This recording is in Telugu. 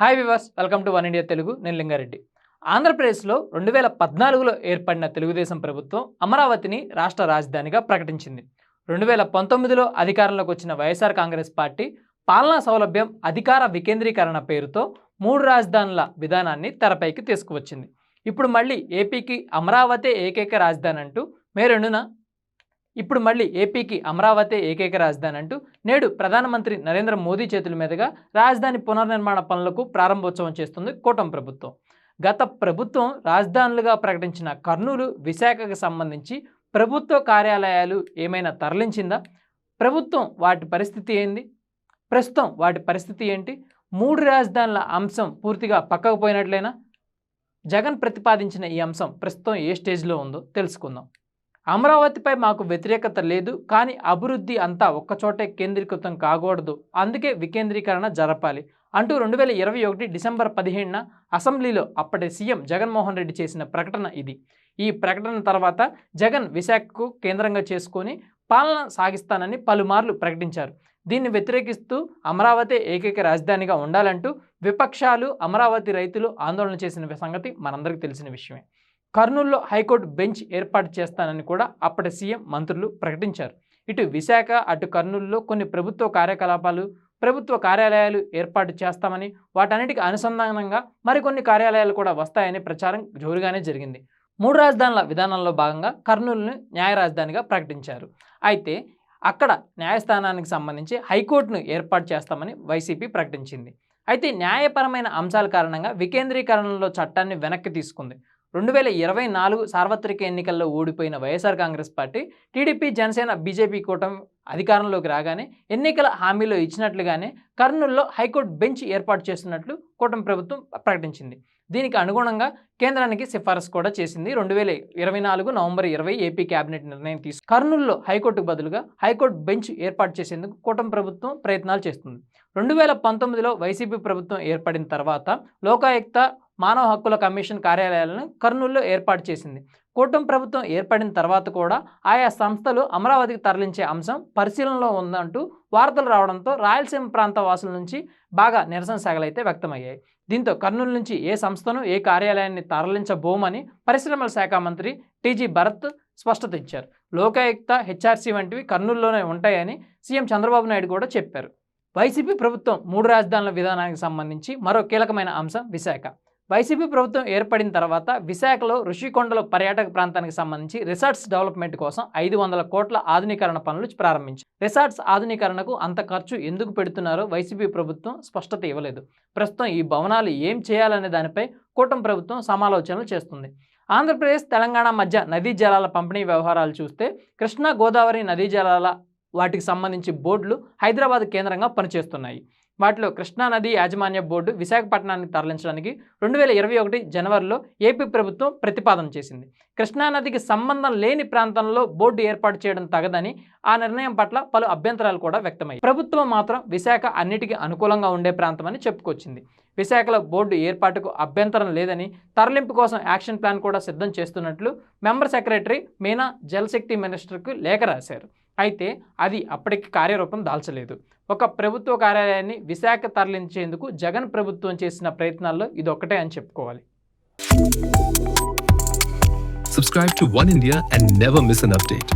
Hi వివాస్ welcome to one India Telugu నేను లింగారెడ్డి. ఆంధ్రప్రదేశ్లో రెండు వేల పద్నాలుగులో ఏర్పడిన తెలుగుదేశం ప్రభుత్వం అమరావతిని రాష్ట్ర రాజధానిగా ప్రకటించింది. రెండు వేల పంతొమ్మిదిలో అధికారంలోకి వచ్చిన వైఎస్ఆర్ కాంగ్రెస్ పార్టీ పాలనా సౌలభ్యం అధికార వికేంద్రీకరణ పేరుతో మూడు రాజధానుల విధానాన్ని తెరపైకి తీసుకువచ్చింది. ఇప్పుడు మళ్ళీ ఏపీకి అమరావతి ఏకైక రాజధాని అంటూ మే రెండున ఇప్పుడు మళ్ళీ ఏపీకి అమరావతి ఏకైక రాజధాని అంటూ నేడు ప్రధానమంత్రి నరేంద్ర మోదీ చేతుల మీదుగా రాజధాని పునర్నిర్మాణ పనులకు ప్రారంభోత్సవం చేస్తుంది కూటమి ప్రభుత్వం. గత ప్రభుత్వం రాజధానులుగా ప్రకటించిన కర్నూలు విశాఖకు సంబంధించి ప్రభుత్వ కార్యాలయాలు ఏమైనా తరలించిందా? ప్రభుత్వం వాటి పరిస్థితి ఏంది? ప్రస్తుతం వాటి పరిస్థితి ఏంటి? మూడు రాజధానుల అంశం పూర్తిగా పక్కకు పోయినట్లయినా జగన్ ప్రతిపాదించిన ఈ అంశం ప్రస్తుతం ఏ స్టేజ్లో ఉందో తెలుసుకుందాం. అమరావతిపై మాకు వ్యతిరేకత లేదు కానీ అభివృద్ధి అంతా ఒక్కచోటే కేంద్రీకృతం కాకూడదు. అందుకే వికేంద్రీకరణ జరపాలి అంటూ రెండు వేల ఇరవై ఒకటి డిసెంబర్ పదిహేడున అసెంబ్లీలో అప్పటి సీఎం జగన్మోహన్ రెడ్డి చేసిన ప్రకటన ఇది. ఈ ప్రకటన తర్వాత జగన్ విశాఖకు కేంద్రంగా చేసుకొని పాలన సాగిస్తానని పలుమార్లు ప్రకటించారు. దీన్ని వ్యతిరేకిస్తూ అమరావతి ఏకైక రాజధానిగా ఉండాలంటూ విపక్షాలు అమరావతి రైతులు ఆందోళన చేసిన సంగతి మనందరికీ తెలిసిన విషయమే. కర్నూలులో హైకోర్టు బెంచ్ ఏర్పాటు చేస్తానని కూడా అప్పటి సీఎం మంత్రులు ప్రకటించారు. ఇటు విశాఖ అటు కర్నూలులో కొన్ని ప్రభుత్వ కార్యకలాపాలు ప్రభుత్వ కార్యాలయాలు ఏర్పాటు చేస్తామని వాటన్నిటికి అనుసంధానంగా మరికొన్ని కార్యాలయాలు కూడా వస్తాయని ప్రచారం జోరుగానే జరిగింది. మూడు రాజధానుల విధానంలో భాగంగా కర్నూలును న్యాయ రాజధానిగా ప్రకటించారు. అయితే అక్కడ న్యాయస్థానానికి సంబంధించి హైకోర్టును ఏర్పాటు చేస్తామని వైసీపీ ప్రకటించింది. అయితే న్యాయపరమైన అంశాల కారణంగా వికేంద్రీకరణలో చట్టాన్ని వెనక్కి తీసుకుంది. రెండు వేల ఇరవై నాలుగు సార్వత్రిక ఎన్నికల్లో ఓడిపోయిన YSR Congress party TDP Janasena BJP కూటమి అధికారంలోకి రాగానే ఎన్నికల హామీలో ఇచ్చినట్లుగానే కర్నూలులో హైకోర్టు బెంచ్ ఏర్పాటు చేస్తున్నట్లు కూటమి ప్రభుత్వం ప్రకటించింది. దీనికి అనుగుణంగా కేంద్రానికి సిఫారసు కూడా చేసింది. రెండు వేల ఇరవై నాలుగు నవంబర్ ఇరవై ఏపీ కేబినెట్ నిర్ణయం తీసుకు కర్నూలులో హైకోర్టుకు బదులుగా హైకోర్టు బెంచ్ ఏర్పాటు చేసేందుకు కూటమి ప్రభుత్వం ప్రయత్నాలు చేస్తుంది. రెండు వేల పంతొమ్మిదిలో వైసీపీ ప్రభుత్వం ఏర్పడిన తర్వాత లోకాయుక్త మానవ హక్కుల కమిషన్ కార్యాలయాలను కర్నూలులో ఏర్పాటు చేసింది. కూటమి ప్రభుత్వం ఏర్పడిన తర్వాత కూడా ఆయా సంస్థలు అమరావతికి తరలించే అంశం పరిశీలనలో ఉందంటూ వార్తలు రావడంతో రాయలసీమ ప్రాంత వాసుల నుంచి బాగా నిరసన సాగలైతే వ్యక్తమయ్యాయి. దీంతో కర్నూలు నుంచి ఏ సంస్థను ఏ కార్యాలయాన్ని తరలించబోమని పరిశ్రమల శాఖ మంత్రి టీజీ భరత్ స్పష్టత ఇచ్చారు. లోకాయుక్త హెచ్ఆర్సీ వంటివి కర్నూలులోనే ఉంటాయని సీఎం చంద్రబాబు నాయుడు కూడా చెప్పారు. వైసీపీ ప్రభుత్వం మూడు రాజధానుల విధానానికి సంబంధించి మరో కీలకమైన అంశం విశాఖ. వైసీపీ ప్రభుత్వం ఏర్పడిన తర్వాత విశాఖలో ఋషికొండలో పర్యాటక ప్రాంతానికి సంబంధించి రిసార్ట్స్ డెవలప్మెంట్ కోసం ఐదు వందల కోట్ల ఆధునీకరణ పనులు ప్రారంభించారు. రిసార్ట్స్ ఆధునీకరణకు అంత ఖర్చు ఎందుకు పెడుతున్నారో వైసీపీ ప్రభుత్వం స్పష్టత ఇవ్వలేదు. ప్రస్తుతం ఈ భవనాలు ఏం చేయాలనే దానిపై కూటమి ప్రభుత్వం సమాలోచనలు చేస్తుంది. ఆంధ్రప్రదేశ్ తెలంగాణ మధ్య నదీ జలాల పంపిణీ వ్యవహారాలు చూస్తే కృష్ణా గోదావరి నదీ జలాల వాటికి సంబంధించి బోర్డులు హైదరాబాద్ కేంద్రంగా పనిచేస్తున్నాయి. వాటిలో కృష్ణానది యాజమాన్య బోర్డు విశాఖపట్నానికి తరలించడానికి రెండు వేల ఇరవై ఒకటి జనవరిలో ఏపీ ప్రభుత్వం ప్రతిపాదన చేసింది. కృష్ణానదికి సంబంధం లేని ప్రాంతంలో బోర్డు ఏర్పాటు చేయడం తగదని ఆ నిర్ణయం పట్ల పలు అభ్యంతరాలు కూడా వ్యక్తమయ్యాయి. ప్రభుత్వం మాత్రం విశాఖ అన్నిటికీ అనుకూలంగా ఉండే ప్రాంతమని చెప్పుకొచ్చింది. విశాఖలో బోర్డు ఏర్పాటుకు అభ్యంతరం లేదని తరలింపు కోసం యాక్షన్ ప్లాన్ కూడా సిద్ధం చేస్తున్నట్లు మెంబర్ సెక్రటరీ మీనా జలశక్తి మినిస్టర్కు లేఖ రాశారు. అయితే అది అప్పటికి కార్యరూపం దాల్చలేదు ఒక ప్రభుత్వ కార్యాలయాన్ని విశాఖ తరలించేందుకు జగన్ ప్రభుత్వం చేసిన ప్రయత్నాల్లో ఇదొక్కటే అని చెప్పుకోవాలి Subscribe to One India and never miss an update.